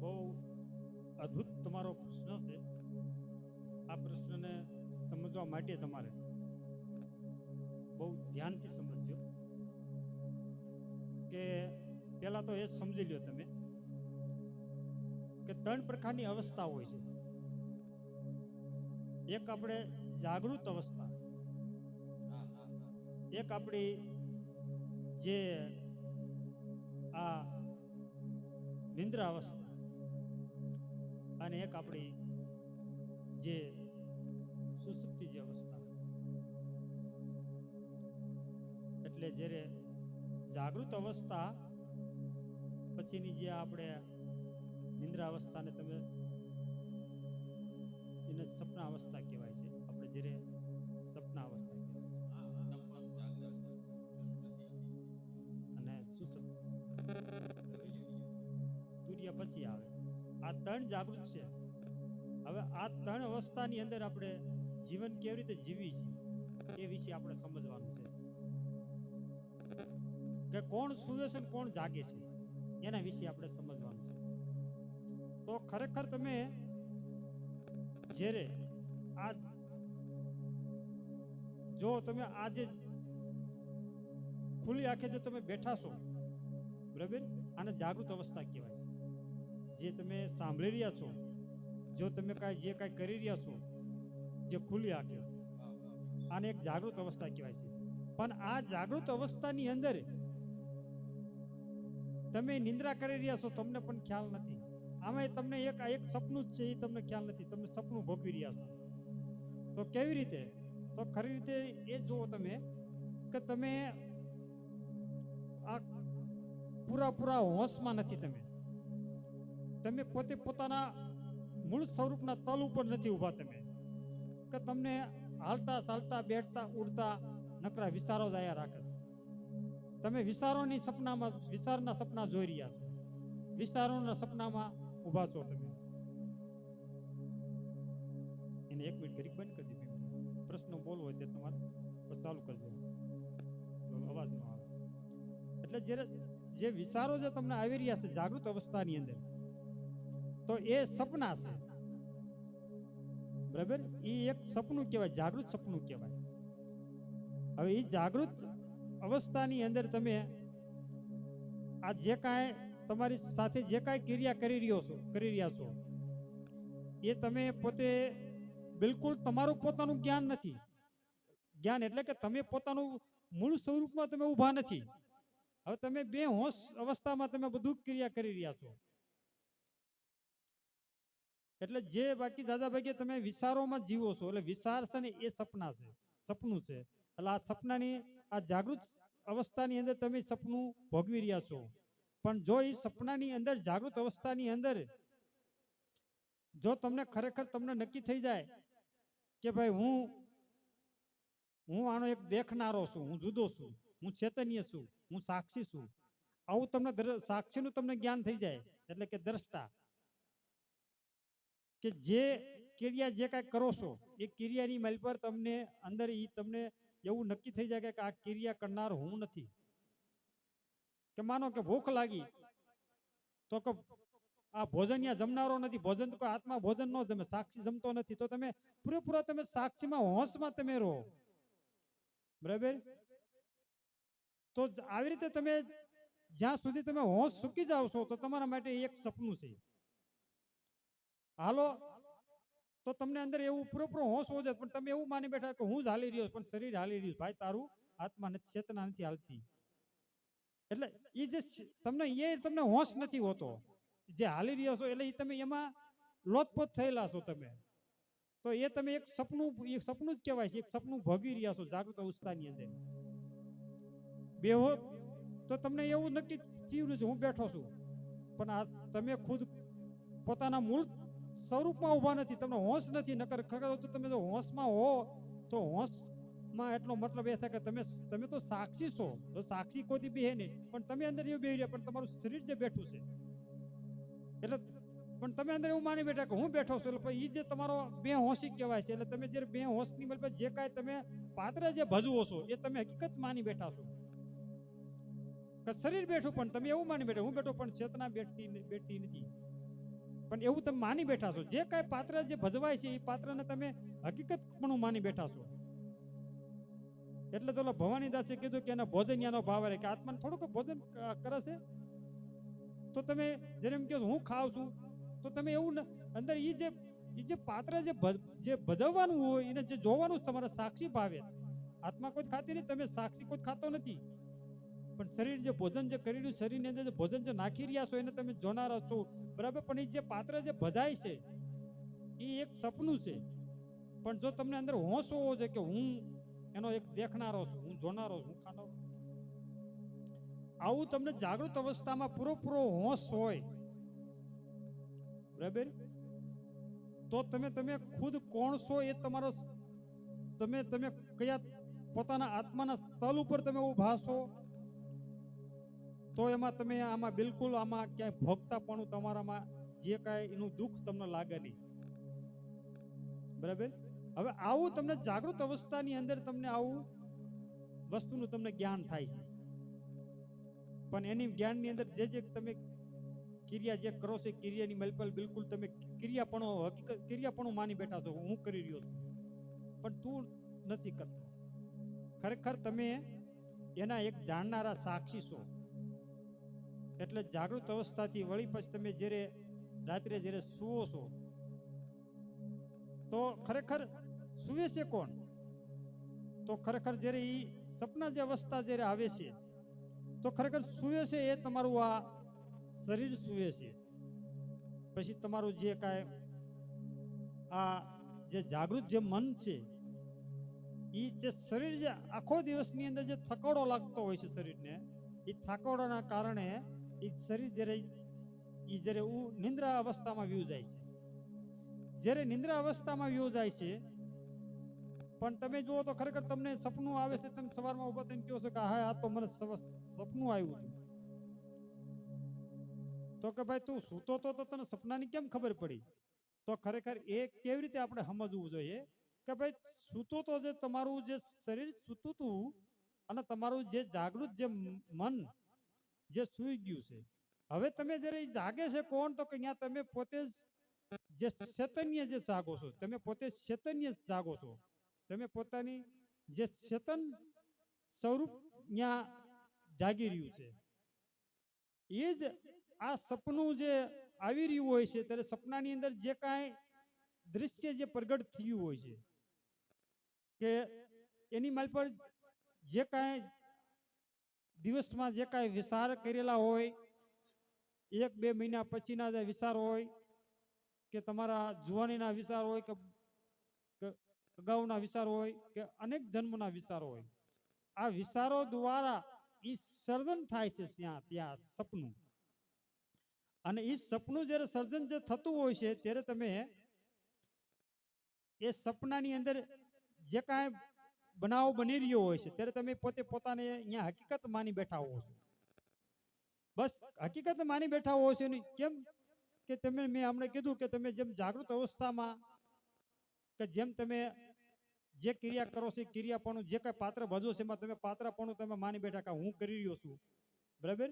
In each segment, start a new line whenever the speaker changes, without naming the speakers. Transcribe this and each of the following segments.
બહુ અદ્ભુત તમારો પ્રશ્ન છે. આ પ્રશ્નને સમજવા માટે તમારે બહુ ધ્યાનથી સમજજો. કે પહેલા તો એ સમજી લ્યો તમે. ત્રણ પ્રકારની અવસ્થા હોય છે. એક આપણે જાગૃત અવસ્થા. એક આપણી જે આ નિંદ્રા અવસ્થા. અને એક આપણી જે સુસુપ્તિ જે અવસ્થા. એટલે જ્યારે જાગૃત અવસ્થા પછીની જે આપણે નિંદ્રા અવસ્થાને તમે એને સપના અવસ્થા કહેવાય છે. આપણે જ્યારે સપના અવસ્થા અને સુસુપ્ત તુર્ય પછી આવે. આ ત્રણ જાગૃત છે. હવે આ ત્રણ અવસ્થાની અંદર આપણે જીવન કેવી રીતે જીવી છે એ વિશે આપણે સમજવાનું છે. કે કોણ સૂવે કોણ જાગે છે, એના વિશે આપણે સમજવાનું તો ખરેખર તમે જ્યારે આ જો તમે આજે ખુલ્લી આંખે જે તમે બેઠા છો, બરાબર? આને જાગૃત અવસ્થા કહેવાય છે. જે તમે સાંભળી રહ્યા છો, જો તમે કાંઈ જે કાંઈ કરી રહ્યા છો, જે ખુલ્લી આંખે, આને એક જાગૃત અવસ્થા કહેવાય છે. પણ આ જાગૃત અવસ્થાની અંદર તમે નિંદ્રા કરી રહ્યા છો, તમને પણ ખ્યાલ નથી. આમાં તમને એક એક સપનું જ છે, એ તમને ખ્યાલ નથી. તમે સપનું ભોગવી રહ્યા છો. તો કેવી રીતે? તો ખરી રીતે એ જુઓ તમે કે તમે આ પૂરા પૂરા હોશમાં નથી તમે. તમે પોતે પોતાના મૂળ સ્વરૂપના તલ ઉપર નથી ઊભા તમે. કે તમને હાલતા ચાલતા, બેઠતા, ઉડતા નકરા વિચારો જ આયા રાખે છે. તમે વિચારોની સપનામાં વિચારના સપના જોઈ રહ્યા છો. વિચારોના સપનામાં ઊભા છો તમે એને એક મિનિટ કરી બંધ કરી દીધી પ્રશ્ન બોલવો હોય તે તમારે બસ ચાલુ કરી દેવાનો અવાજ ન આવે એટલે જ્યારે જે વિચારો જે તમને આવી રહ્યા છે જાગૃત અવસ્થાની અંદર તો એ સપના છે બરાબર એ એક સપનું કહેવાય જાગૃત સપનું કહેવાય હવે એ જાગૃત અવસ્થાની અંદર તમે આ જે કાંઈ તમારી સાથે જે કાંઈ ક્રિયા કરી રહ્યો છો, કરી રહ્યા છો, એ તમે પોતે બિલકુલ તમારું પોતાનું જ્ઞાન નથી. જ્ઞાન એટલે કે તમે પોતાનું મૂળ સ્વરૂપમાં તમે ઊભા નથી. હવે તમે બે હોશ અવસ્થામાં તમે બધું ક્રિયા કરી રહ્યા છો. એટલે જે બાકી દાદા ભાગે તમે વિચારોમાં જીવો છો, એટલે વિચાર છે ને એ સપના છે, સપનું છે. એટલે આ સપનાની, આ જાગૃત અવસ્થાની અંદર તમે સપનું ભોગવી રહ્યા છો. પણ જો એ સપનાની અંદર, જાગૃત અવસ્થાની અંદર જો તમને ખરેખર તમને નક્કી થઈ જાય કે ભાઈ હું હું આનો એક દેખનારો છું, હું જુદો છું, હું ચેતન્ય છું, હું સાક્ષી છું, આવું તમને સાક્ષીનું તમને જ્ઞાન થઈ જાય, એટલે કે દ્રષ્ટા. કે જે ક્રિયા જે કાંઈ કરો છો, એ ક્રિયાની માલ પર તમને, અંદર એ તમને એવું નક્કી થઈ જાય કે આ ક્રિયા કરનાર હું નથી. કે માનો કે ભૂખ લાગી, તો કે આ ભોજન જમનારો નથી. ભોજન કોઈ આત્મા ભોજન ન જમે, સાક્ષી જમતો નથી. તો તમે પૂરેપૂરા તમે સાક્ષીમાં હોશમાં તમે રહો. બરાબર? તો આવી રીતે તમે જ્યાં સુધી તમે હોશ સૂકી જાવ છો, તો તમારા માટે એક સપનું છે. હાલો? તો તમને અંદર એવું પૂરેપૂરો હોશ હોવો પણ તમે એવું માની બેઠા કે હું જ હાલી રહ્યો પણ શરીર હાલી રહ્યું ભાઈ, તારું આત્મા નથી, ચેતના નથી હાલતી. એટલે એ જે તમને એ તમને હોશ નથી હોતો. જે હાલી રહ્યો છો એટલે એ તમે એમાં લોથપોથ થયેલા છો તમે. તો એ તમે એક સપનું, એ સપનું જ કહેવાય છે, એક સપનું ભોગી રહ્યા છો જાગૃત અવસ્થાની અંદર. બેહો. તો તમને એવું નક્કી ચીવ્યું છે, હું બેઠો છું. પણ આ તમે ખુદ પોતાના મૂળ સ્વરૂપમાં ઊભા નથી, તમને હોશ નથી, નકર ખબર તો તમે જો હોશમાં હો, તો હોશમાં એટલો મતલબ એ થાય કે તમે તમે તો સાક્ષી છો. તો સાક્ષી કોઈ બી હે નહીં, પણ તમે અંદર એવું બેહી રહ્યા, પણ તમારું શરીર જે બેઠું છે. એટલે પણ તમે અંદર એવું માની બેઠા કે હું બેઠો છું, એટલે એ જે તમારો બે હોશી કહેવાય છે, એટલે તમે જે બે હોશની મતલબ જે કાંઈ તમે પાત્ર જે ભજવો છો, એ તમે હકીકત માની બેઠા છો. કે શરીર બેઠું, પણ તમે એવું માની બેઠા, હું બેઠો, પણ ચેતના બેઠતી બેઠતી નથી. પણ એવું તમે માની બેઠા છો. જે કાંઈ પાત્ર જે ભજવાય છે, એ પાત્રને તમે હકીકત પણ માની બેઠા છો. એટલે તો ભવાની દાસે કીધું કે એના ભોજનિયાનો ભાવ રહે કે આત્માને થોડુંક ભોજન કરે છે? તો તમે જેને એમ કહો હું ખાઉં છું, તો તમે એવું અંદર એ જે એ જે પાત્ર જે જે ભજવવાનું હોય, એને જે જોવાનું તમારે સાક્ષી ભાવે. આત્મા કોઈ ખાતી નહીં, તમે સાક્ષી કોઈ ખાતો નથી. પણ શરીર જે ભોજન જે કરી રહ્યું શરીરની અંદર જે ભોજન જે નાખી રહ્યા છો, એને તમે જોનારા છો. બરાબર? પણ એ જે પાત્ર જે ભજાય છે એ એક સપનું છે. પણ જો તમને અંદર હોશ હોવો છે કે હું એનો એક દેખનારો છું, હું જોનારો છું ખાનારો આવું તમને જાગૃત અવસ્થામાં પૂરો હોશ હોય, બરાબર? તો તમે તમે ખુદ કોણ છો એ તમારો તમે તમે કયા પોતાના આત્માના સ્થળ ઉપર તમે ઊભા છો? તો એમાં તમે આમાં બિલકુલ આમાં ક્યાંય ભોગતાપણું તમારામાં જે કાંઈ એનું દુઃખ તમને લાગે નહીં. બરાબર? હવે આવું તમને જાગૃત અવસ્થાની અંદર તમને આવું વસ્તુનું તમને જ્ઞાન થાય છે. પણ એની જ્ઞાનની અંદર જે જે તમે ક્રિયા જે કરો છો ક્રિયાની મલપલ બિલકુલ તમે ક્રિયાપણો, હકીકત ક્રિયાપણો માની બેઠા છો. હું કરી રહ્યો છું. પણ તું નથી કરતો. ખરેખર તમે એના એક જાણનારા સાક્ષી છો. એટલે જાગૃત અવસ્થાથી વળી પછી તમે જ્યારે રાત્રે જ્યારે સુવો છો, તો ખરેખર સુવે છે કોણ? તો ખરેખર જ્યારે એ સપના જે અવસ્થા જ્યારે આવે છે, તો ખરેખર સુવે છે એ તમારું આ શરીર સુવે છે. પછી તમારું જે કાંઈ આ જે જાગૃત જે મન છે એ જે શરીર જે આખો દિવસની અંદર જે થકોડો લાગતો હોય છે શરીરને એ થકોડાના કારણે એ શરીર જ્યારે એ જ્યારે નિંદ્રા અવસ્થામાં વ્યૂ જાય છે. જ્યારે નિંદ્રા અવસ્થામાં વ્યૂ જાય છે પણ તમે જુઓ તો ખરેખર તમને સપનું આવે છે, તમે સવારમાં ઊભા થઈને કહો છો કે હા આ તો મને સપનું આવ્યું હતું. તો કે ભાઈ, તું સૂતો તો તો તને સપનાની કેમ ખબર પડી? તો ખરેખર એ કેવી રીતે આપણે સમજવું જોઈએ કે ભાઈ, સૂતો તો જે તમારું જે શરીર સૂતું હતું અને તમારું જે જાગૃત જે મન જે સૂઈ ગયું છે. હવે તમે જ્યારે જાગે છે કોણ? તો કે અહીંયા તમે પોતે જે ચૈતન્ય જે જાગો છો, તમે પોતે ચૈતન્ય જાગો છો. તમે પોતાની જે ચેતન સ્વરૂપ ત્યાં જાગી રહ્યું છે. એ જ આ સપનું જે આવી રહ્યું હોય છે, ત્યારે સપનાની અંદર જે કાંઈ દ્રશ્ય જે પ્રગટ થયું હોય છે, કે એની માલ પર જે કાંઈ દિવસમાં જે કાંઈ વિચાર કરેલા હોય, એક બે મહિના પછીના જે વિચાર હોય, કે તમારા જુવાનીના વિચાર હોય કે અગાઉના વિચારો હોય કે અનેક જન્મના વિચારો હોય. આ વિચારો દ્વારા એ સર્જન થાય છે ત્યાં ત્યાં સપનું. અને એ સપનું જ્યારે સર્જન જે થતું હોય છે ત્યારે તમે એ સપનાની અંદર જે કાંઈ બનાવ બની રહ્યો હોય છે ત્યારે તમે પોતે પોતાને અહીંયા હકીકત માની બેઠા હોવો છો. બસ હકીકત માની બેઠા હોવ છો ને કેમ કે તમે મેં હમણાં કીધું કે તમે જેમ જાગૃત અવસ્થામાં કે જેમ તમે જે ક્રિયા કરો છો એ ક્રિયાપણું, જે કઈ પાત્ર ભજવો છે એમાં તમે પાત્રપણું તમે માની બેઠા કે હું કરી રહ્યો છું. બરાબર?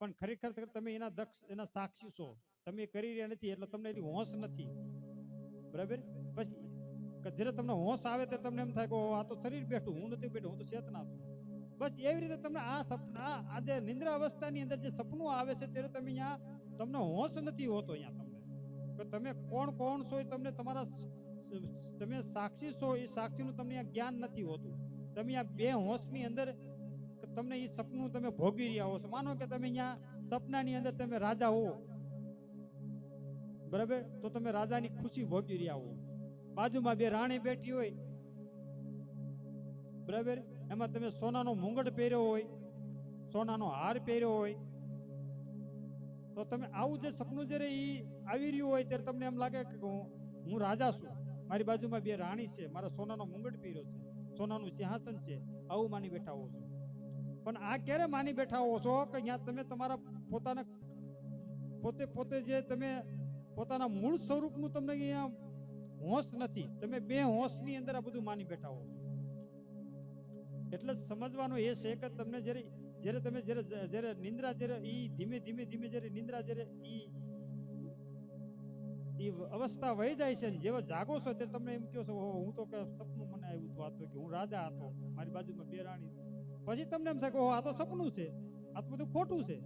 પણ ખરેખર તમે એના દક્ષ, એના સાક્ષી છો. તમે એ કરી રહ્યા નથી એટલે તમને એની હોશ નથી. બરાબર? પછી જ્યારે તમને હોશ આવે ત્યારે તમને એમ થાય કે આ તો શરીર બેઠું, હું નથી બેઠું, હું તો ચેતના છું. બસ એવી રીતે તમને આ સપના આ જે નિંદ્રા અવસ્થાની અંદર જે સપનું આવે છે ત્યારે તમે અહીંયા, તમને હોશ નથી હોતો અહીંયા તમને. કે તમે કોણ કોણ છો એ તમને તમારા તમે સાક્ષી છો, એ સાક્ષીનું તમને આ જ્ઞાન નથી હોતું. તમે આ બે હોશની અંદર તમને એ સપનું તમે ભોગી રહ્યા હો છો. માનો કે તમે અહીંયા સપનાની અંદર તમે રાજા હો. બરાબર? તો તમે રાજાની ખુશી ભોગી રહ્યા હો. બાજુમાં બે રાણી બેઠી હોય. બરાબર? એમાં તમે સોનાનો મુંગટ પહેર્યો હોય, સોનાનો હાર પહેર્યો હોય. તો તમે આવું જે સપનું જ્યારે એ આવી રહ્યું હોય ત્યારે તમને એમ લાગે કે હું હું રાજા છું. મારી બાજુમાં બે રાણી છે, મારા સોનાનો મુંગટ પીરો છે, સોનાનું સિંહાસન છે, આવું માની બેઠા હો છો. પણ આ ક્યારે માની બેઠા હો છો કે અહીંયા તમે તમારા પોતાના પોતે પોતે જે તમે પોતાના મૂળ સ્વરૂપનું તમને અહીંયા હોશ નથી, તમે બે હોશની અંદર આ બધું માની બેઠા હો એટલે સમજવાનું એ છે કે તમને જ્યારે જ્યારે તમે જ્યારે જ્યારે નિંદ્રા જ્યારે ઈ ધીમે ધીમે ધીમે જ્યારે નિંદ્રા જ્યારે ઈ ઈ અવસ્થા વહી જાય છે ને જેવો જાગો છો ત્યારે તમને એમ કહો છો "ઓહો, હું તો કે સપનું મને આવ્યું હતું આ તો કે હું રાજા હતો મારી બાજુમાં બે રાણી પછી તમને એમ થાય કે ઓહો આ તો સપનું છે આ તો બધું ખોટું છે.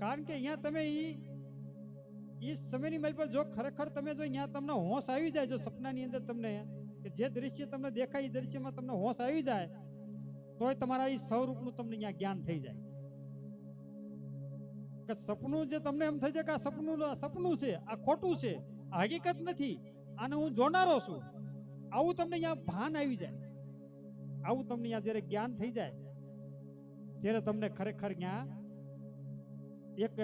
કારણ કે અહીંયા તમે ઈ ઈ સમયની મેલ પર જો ખરેખર તમે જો અહીંયા તમને હોશ આવી જાય જો સપનાની અંદર તમને કે જે દ્રશ્ય તમને દેખાય એ દ્રશ્યમાં તમને હોશ આવી જાય તોય તમારા એ સ્વરૂપનું તમને અહીંયા જ્ઞાન થઈ જાય. કે સપનું જે તમને એમ થઈ જાય કે આ સપનું સપનું છે, આ ખોટું છે, આ હકીકત નથી, આને હું જોનારો છું. આવું તમને અહીંયા ભાન આવી જાય. આવું તમને અહીંયા જ્યારે જ્ઞાન થઈ જાય, ત્યારે તમને ખરેખર ત્યાં એક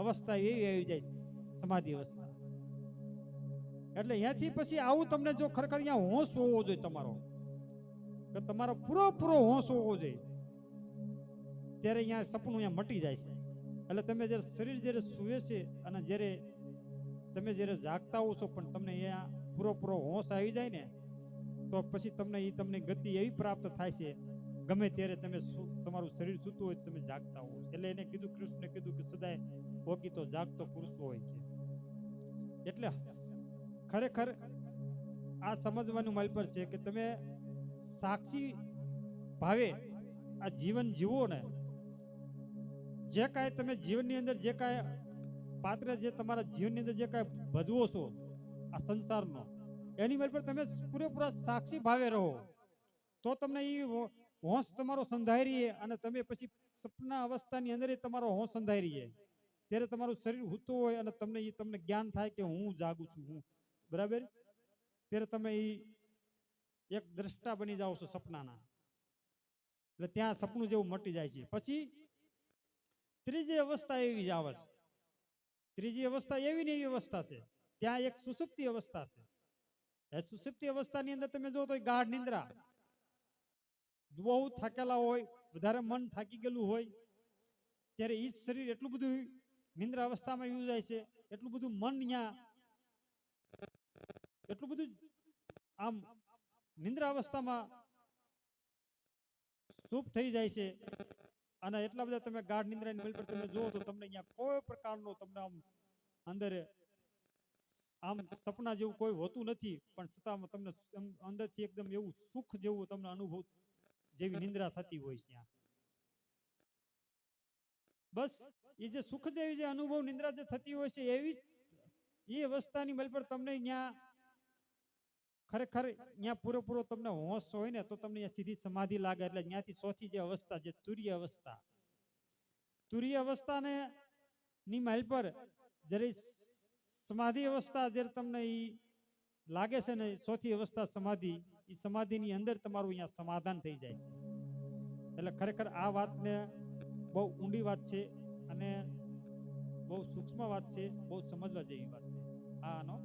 અવસ્થા એવી આવી જાય, સમાધિ અવસ્થા. એટલે અહીંયાથી પછી આવું તમને જો ખરેખર અહીંયા હોશ હોવો જોઈએ તમારો, કે તમારો પૂરો પૂરો હોશ હોવો જોઈએ, ત્યારે અહીંયા સપનું અહીંયા મટી જાય છે. એટલે તમે જ્યારે શરીર જ્યારે સૂવે છે અને જ્યારે તમે જ્યારે જાગતા હો છો, પણ તમને અહીંયા પૂરો પૂરો હોશ આવી જાય ને, તો પછી તમને એ તમને ગતિ એવી પ્રાપ્ત થાય છે, ગમે ત્યારે તમે તમારું શરીર સૂતું હોય તમે જાગતા હો એટલે એને કીધું કૃષ્ણને કીધું કે સદાય ભોગી તો જાગતો પુરુષ હોય છે. એટલે ખરેખર આ સમજવાનું મારી પર છે કે તમે સાક્ષી ભાવે આ જીવન જીવો ને જે કાંઈ તમે જીવનની અંદર જે કાંઈ પાત્ર જે તમારા જીવનની અંદર જે કાંઈ ભજવો છો, આ સંસારનો, એની મેળ પર તમે પૂરેપૂરા સાક્ષી ભાવે રહો. તો તમને એ હોંશ તમારો સંધાઈ રહીએ અને તમે પછી સપના અવસ્થાની અંદર એ તમારો હોંશ સંધાઈ રહીએ. ત્યારે તમારું શરીર હૂતું હોય અને તમને એ તમને જ્ઞાન થાય કે હું જાગું છું, હું. બરાબર? ત્યારે તમે એ એક દ્રષ્ટા બની જાઓ છો સપનાના. એટલે ત્યાં સપનું જેવું મટી જાય છે. પછી ત્રીજી અવસ્થા એવી જ આવે ત્રીજી અવસ્થા એવી ને એવી અવસ્થા છે. ત્યાં એક સુસુપ્તિ અવસ્થા છે. એ સુસુપ્તિ અવસ્થાની અંદર તમે જો તો ગાઢ નિંદ્રા. બહુ થાકેલા હોય, વધારે મન થાકી ગયેલું હોય, ત્યારે એ શરીર એટલું બધું નિંદ્રા અવસ્થામાં યુ જાય છે, એટલું બધું મન ન્યા, એટલું બધું આમ નિંદ્રા અવસ્થામાં ચૂપ થઈ જાય છે. અને એટલા બધા તમે ગાઢ નિંદ્રાની મેલ પર તમે જુઓ તો તમને અહીંયા કોઈ પ્રકારનો તમને આમ અંદર આમ સપના જેવું કોઈ હોતું નથી, પણ છતાં તમને અંદરથી એકદમ એવું સુખ જેવું તમને અનુભવ જેવી નિંદ્રા થતી હોય ત્યાં. બસ, એ જે સુખ જેવી જે અનુભવ, નિંદ્રા જે થતી હોય છે એવી એ અવસ્થાની મલ પર તમને અહીંયા ખરેખર અહીંયા પૂરેપૂરો તમને હોશ હોય ને તો તમને અહીંયા સીધી સમાધિ લાગે એટલે ત્યાંથી ચોથી જે અવસ્થા જે તુર્ય અવસ્થા. તુર્ય અવસ્થાને ની માઇલ પર જ્યારે સમાધિ અવસ્થા જ્યારે તમને એ લાગે છે ને ચોથી અવસ્થા સમાધિ એ સમાધિની અંદર તમારું અહીંયા સમાધાન થઈ જાય છે. એટલે ખરેખર આ વાતને બહુ ઊંડી વાત છે અને બહુ સૂક્ષ્મ વાત છે, બહુ સમજવા જેવી વાત છે. આ આનો